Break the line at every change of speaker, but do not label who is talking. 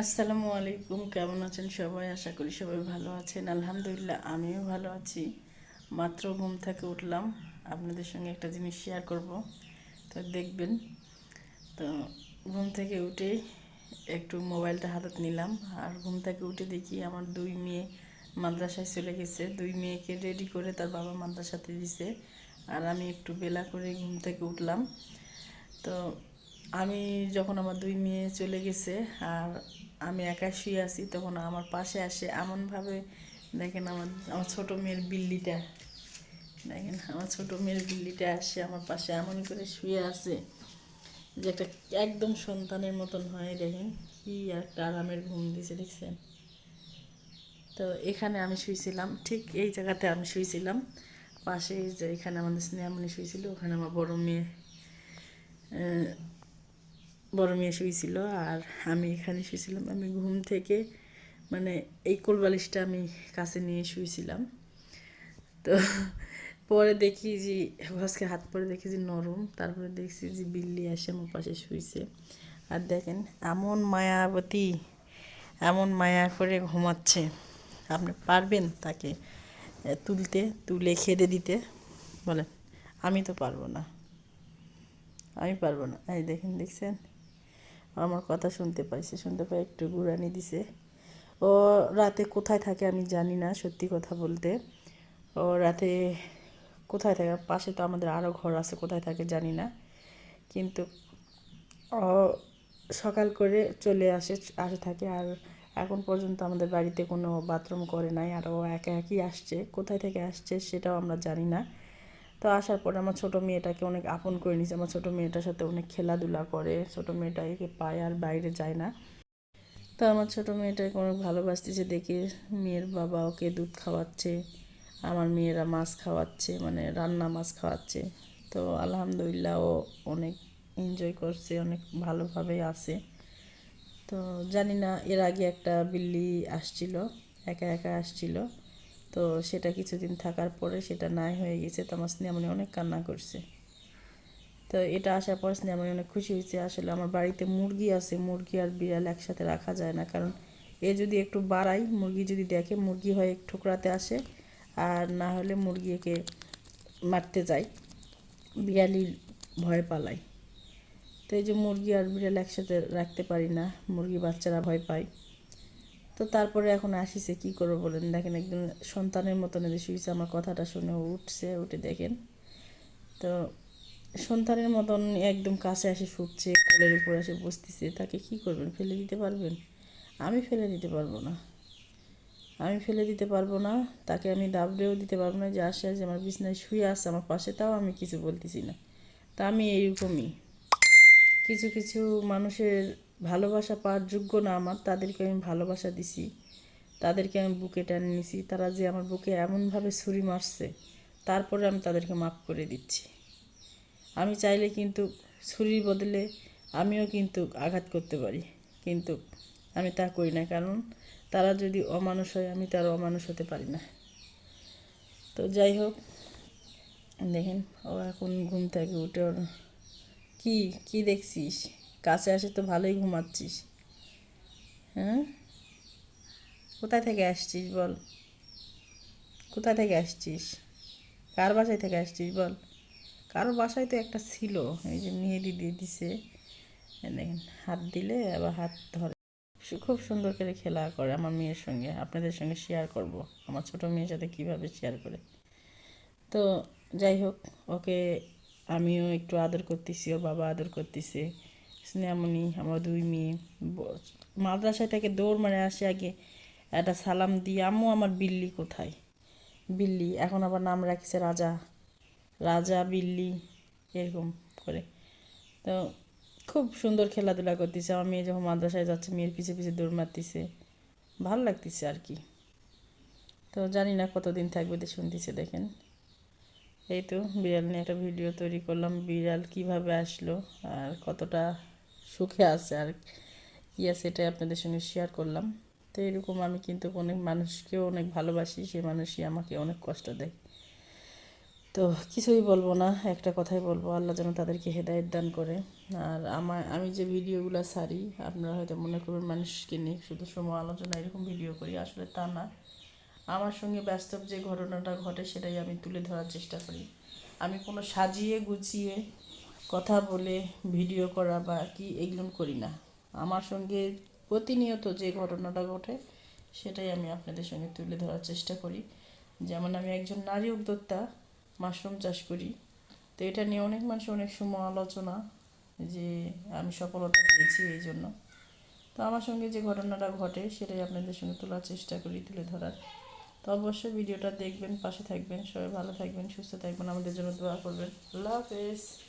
আসসালামু আলাইকুম, কেমন আছেন সবাই? আশা করি সবাই ভালো আছেন। আলহামদুলিল্লাহ, আমিও ভালো আছি। মাত্র ঘুম থেকে উঠলাম। আপনাদের সঙ্গে একটা জিনিস শেয়ার করব। তো দেখবেন, তো ঘুম থেকে উঠে একটু মোবাইলটা হাতত নিলাম। আর ঘুম থেকে উঠে দেখি আমার দুই মেয়ে মাদ্রাসায় চলে গেছে। দুই মেয়েকে রেডি করে তার বাবা মাদ্রাসাতে দিছে। আর আমি একটু বেলা করে ঘুম থেকে উঠলাম। তো আমি যখন আমার দুই মেয়ে চলে গেছে, আর আমি একা শুয়ে আছি তখন আমার পাশে আসে এমনভাবে, দেখেন আমার আমার ছোটো মেয়ের বিল্লিটা। দেখেন আমার ছোটো মেয়ের বিল্লিটা আসে আমার পাশে এমন করে শুয়ে আছে যে একটা একদম সন্তানের মতন হয়, দেখেন কি একটা আরামের ঘুম দিছে, দেখছেন? তো এখানে আমি শুয়েছিলাম ঠিক এই জায়গাতে আমি শুয়েছিলাম পাশে যে এখানে আমাদের স্নেহামণি শুয়েছিল ওখানে আমার বড় মেয়ে বড় মেয়ে শুয়েছিল আর আমি এখানে শুয়েছিলাম। আমি ঘুম থেকে মানে এই কোলবালিশটা আমি কাছে নিয়ে শুয়েছিলাম। তো পরে দেখি যে আজকে হাত পরে দেখি যে নরম। তারপরে দেখছি যে বিল্লি আসে আমার পাশে শুয়েছে আর দেখেন, এমন মায়াবতী, এমন মায়া করে ঘুমাচ্ছে। আপনি পারবেন তাকে তুলতে, তুলে খেতে দিতে। বলেন, আমি তো পারব না। আমি পারব না। এই দেখেন, দেখছেন? আমার কথা শুনতে পাইছে, শুনতে পাই একটু গুড়ানি দিছে। ও রাতে কোথায় থাকে আমি জানি না, সত্যি কথা বলতে। ও রাতে কোথায় থাকে? পাশে তো আমাদের আরও ঘর আছে, কোথায় থাকে জানি না। কিন্তু ও সকাল করে চলে আসে আসে থাকে। আর এখন পর্যন্ত আমাদের বাড়িতে কোনো বাথরুম করে নাই, আর ও একা একই আসছে। কোথায় থেকে আসছে সেটাও আমরা জানি না। তো আসার পরে আমার ছোটো মেয়েটাকে অনেক আপন করে নিয়েছে। আমার ছোটো মেয়েটার সাথে অনেক খেলাধুলা করে। ছোটো মেয়েটা একে পায় আর বাইরে যায় না। তো আমার ছোটো মেয়েটাকে অনেক ভালোবাসতেছে দেখে মেয়ের বাবা ওকে দুধ খাওয়াচ্ছে, আমার মেয়েরা মাছ খাওয়াচ্ছে মানে রান্না মাছ খাওয়াচ্ছে। তো আলহামদুলিল্লাহ ও অনেক এনজয় করছে, অনেক ভালোভাবেই আছে। তো জানি না, এর আগে একটা বিল্লি আসছিল, একা একা আসছিল। তো সেটা কিছুদিন থাকার পরে সেটা নাই হয়ে গেছে। তো আমার স্নেহামণি অনেক কান্না করছে। তো এটা আসার পর স্নেহামণি অনেক খুশি হয়েছে। আসলে আমার বাড়িতে মুরগি আছে, মুরগি আর বিড়াল একসাথে রাখা যায় না। কারণ এ যদি একটু বাড়াই মুরগি যদি দেখে মুরগি হয় এক ঠোকরাতে আসে, আর না হলে মুরগি একে মারতে যায় বিড়ালি ভয় পালায়। তো এই যে মুরগি আর বিড়াল একসাথে রাখতে পারি না, মুরগি বাচ্চারা ভয় পায়। তো তারপরে এখন আসিছে, কি করব বলেন? দেখেন একদম সন্তানের মতন এদের শুয়েছে আমার কথাটা শুনে উঠছে, উঠে দেখেন। তো সন্তানের মতন একদম কাছে আসে, শুচ্ছে, কোলের উপর এসে বসতেছে, তাকে কি করবেন? ফেলে দিতে পারবেন? আমি ফেলে দিতে পারব না। আমি ফেলে দিতে পারব না, তাকে আমি দাবড়েও দিতে পারব না, যে আসে আসে, আমার বিছনায় শুয়ে আসছে আমার পাশে, তাও আমি কিছু বলতেছি না। তা আমি এইরকমই। কিছু কিছু মানুষের ভালোবাসা পাওয়ার যোগ্য না আমার, তাদেরকে আমি ভালোবাসা দিছি। তাদেরকে আমি বুকে টেনে নিছি। তারা যে আমার বুকে এমনভাবে ছুরি মারছে, তারপরে আমি তাদেরকে মাফ করে দিচ্ছি। আমি চাইলে কিন্তু ছুরির বদলে আমিও কিন্তু আঘাত করতে পারি। কিন্তু আমি তা করি না, কারণ তারা যদি অমানুষ হয়, আমি তার অমানুষ হতে পারি না। তো যাই হোক, দেখেন ও এখন ঘুম থেকে উঠে ওর কি কি দেখছিস? কাছে আসে তো ভালোই ঘুমাচ্ছিস। হ্যাঁ? কোথায় থেকে আসছিস বল? কোথায় থেকে আসছিস? কার বাসায় থেকে আসছিস বল? কারও বাসায় তো একটা ছিল, এই যে মেহেদি দিয়ে দিছে। দেখেন, হাত দিলে আবার হাত ধরে। খুব সুন্দর করে খেলা করে আমার মেয়ের সঙ্গে, আপনাদের সঙ্গে শেয়ার করব, আমার ছোটো মেয়ের সাথে কীভাবে শেয়ার করে। তো যাই হোক, ওকে আমিও একটু আদর করতেছি, ওর বাবা আদর করতেছে। স্নেহামণি আমার দুই মেয়ে। মাদ্রাসায় থেকে দৌড় মারে আসে আগে। একটা সালাম দিয়ে, আম্মু, আমার বিল্লি কোথায়? বিল্লি? এখন আবার নাম রাখছে রাজা। রাজা, বিল্লি, এরকম করে। তো খুব সুন্দর খেলাধুলা করতেছে। আমার মেয়ে যখন মাদ্রাসায় যাচ্ছে, মেয়ের পিছে পিছে দৌড় মারতেছে। ভালো লাগতেছে আর কি। তো জানি না কতদিন থাকবে তো শুনতেছে, দেখেন। এই তো বিড়াল নিয়ে একটা ভিডিও তৈরি করলাম। বিড়াল কীভাবে আসলো আর কতটা সুখে আছে আর কী আছে এটাই আপনাদের সঙ্গে শেয়ার করলাম। তো এরকম আমি কিন্তু অনেক মানুষকেও অনেক ভালোবাসি, সে মানুষই আমাকে অনেক কষ্ট দেয়। তো কিছুই বলব না, একটা কথাই বলব, আল্লাহ যেন তাদেরকে হেদায়ত দান করে। আর আমার, আমি যে ভিডিওগুলো সারি আপনারা হয়তো মনে করবেন মানুষকে নিয়ে শুধু সময় আলোচনা এরকম ভিডিও করি, আসলে তা না। আমার সঙ্গে বাস্তব যে ঘটনাটা ঘটে, সেটাই আমি তুলে ধরার চেষ্টা করি। আমি কোনো সাজিয়ে গুছিয়ে কথা বলে, ভিডিও করা বা কি এগুলো করি না। আমার সঙ্গে প্রতিনিয়ত যে ঘটনাটা ঘটে, সেটাই আমি আপনাদের সঙ্গে তুলে ধরার চেষ্টা করি। যেমন আমি একজন নারী উদ্যোক্তা, মাশরুম চাষ করি। তো এটা নিয়ে অনেক মানুষ অনেক সময় আলোচনা যে আমি সফলতা পেয়েছি এই জন্য। তো আমার সঙ্গে যে ঘটনাটা ঘটে, সেটাই আপনাদের সঙ্গে তোলার চেষ্টা করি, তুলে ধরার। তো অবশ্যই ভিডিওটা দেখবেন, পাশে থাকবেন, সবাই ভালো থাকবেন, সুস্থ থাকবেন, আমাদের জন্য দোয়া করবেন। আল্লাহ হাফেজ।